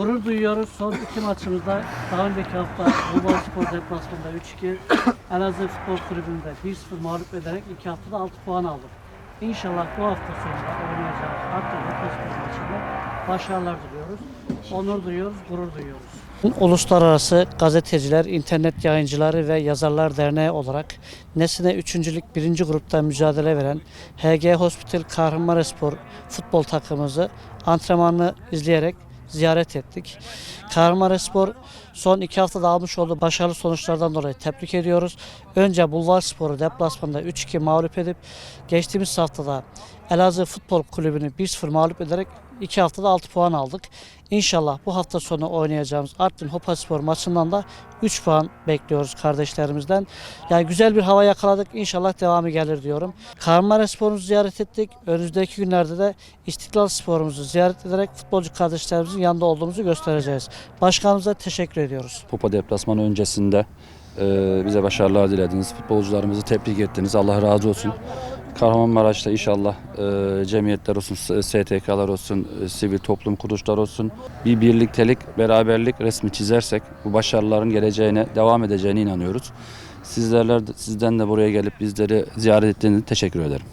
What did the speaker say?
Gurur duyuyoruz. Son iki maçımızda daha önceki hafta Bulvar Spor deplasmanında 3-2, Elazığ Futbol Kulübü'nde 1-0 mağlup ederek iki haftada 6 puan aldık. İnşallah bu hafta sonunda oynayacağımız Akdeniz Spor maçında başarılar diliyoruz. Onur duyuyoruz, gurur duyuyoruz. Uluslararası Gazeteciler, İnternet Yayıncıları ve Yazarlar Derneği olarak Nesine 3. Lig 1. grupta mücadele veren HG Hospital Kahramanmaraşspor futbol takımımızı antrenmanını izleyerek ziyaret ettik. Kahramanmaraşspor son iki haftada almış olduğu başarılı sonuçlardan dolayı tebrik ediyoruz. Önce Bulvarspor'u deplasmanda 3-2 mağlup edip geçtiğimiz haftada Elazığ Futbol Kulübü'nü 1-0 mağlup ederek 2 haftada 6 puan aldık. İnşallah bu hafta sonu oynayacağımız Artvin Hopaspor maçından da 3 puan bekliyoruz kardeşlerimizden. Yani güzel bir hava yakaladık. İnşallah devamı gelir diyorum. Kahramanmaraşspor'umuzu ziyaret ettik. Önümüzdeki günlerde de İstiklal Spor'umuzu ziyaret ederek futbolcu kardeşlerimizin yanında olduğumuzu göstereceğiz. Başkanımıza teşekkür ediyoruz. Kupa deplasmanı öncesinde e, bize başarılar dilediniz. Futbolcularımızı tebrik ettiniz. Allah razı olsun. Kahramanmaraş'ta inşallah e, cemiyetler olsun, STK'lar olsun, e, sivil toplum kuruluşlar olsun bir birliktelik, beraberlik resmi çizersek bu başarıların geleceğine, devam edeceğine inanıyoruz. Sizlerler de- sizden de buraya gelip bizleri ziyaret ettiğiniz teşekkür ederim.